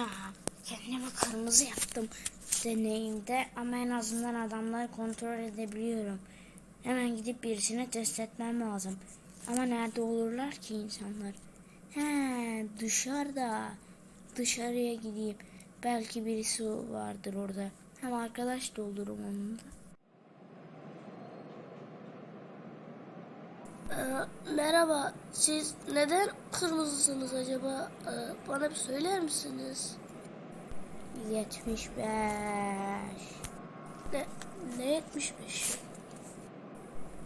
Ya kendimi kırmızı yaptım deneyimde ama en azından adamları kontrol edebiliyorum. Hemen gidip birisine test etmem lazım. Ama nerede olurlar ki insanlar? He dışarıda. Dışarıya gideyim. Belki birisi vardır orada. Hem arkadaş da olurum onunla. Ee, merhaba, siz neden kırmızısınız acaba? Ee, bana bir söyler misiniz? 75. Ne, ne etmişmiş?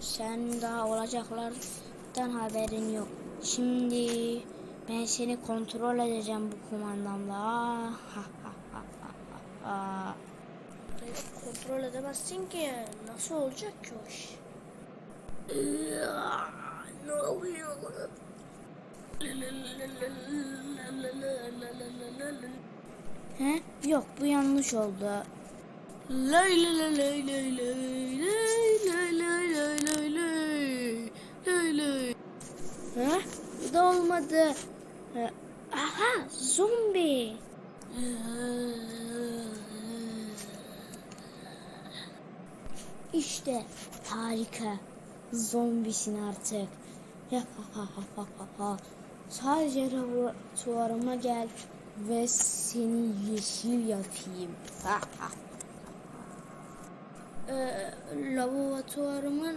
Sen daha olacaklardan haberin yok. Şimdi ben seni kontrol edeceğim bu kumandamla. Ha, ha, ha, ha, ha, ha. Ee, Kontrol edemezsin ki. Nasıl olacak ki o iş? Ne oluyor? He? Yok bu yanlış oldu. Lay lay lay lay lay lay lay lay lay lay lay lay lay. He? Bu da olmadı. Aha zombi. İşte harika. Zombisin artık. Sadece laboratuvarıma gel ve seni yeşil yapayım. Ee, laboratuvarımın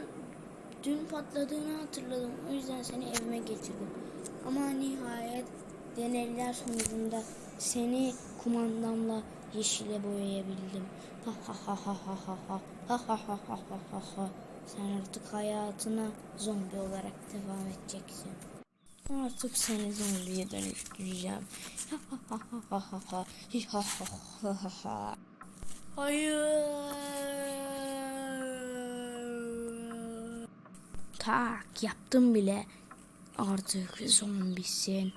dün patladığını hatırladım. O yüzden seni evime getirdim. Ama nihayet deneyler sonucunda seni kumandamla yeşile boyayabildim. Ha ha ha ha ha ha ha ha ha ha ha ha ha. Sen artık hayatına zombi olarak devam edeceksin. Artık seni zombiye dönüştüreceğim. Hayır. Tak yaptım bile. Artık zombisin.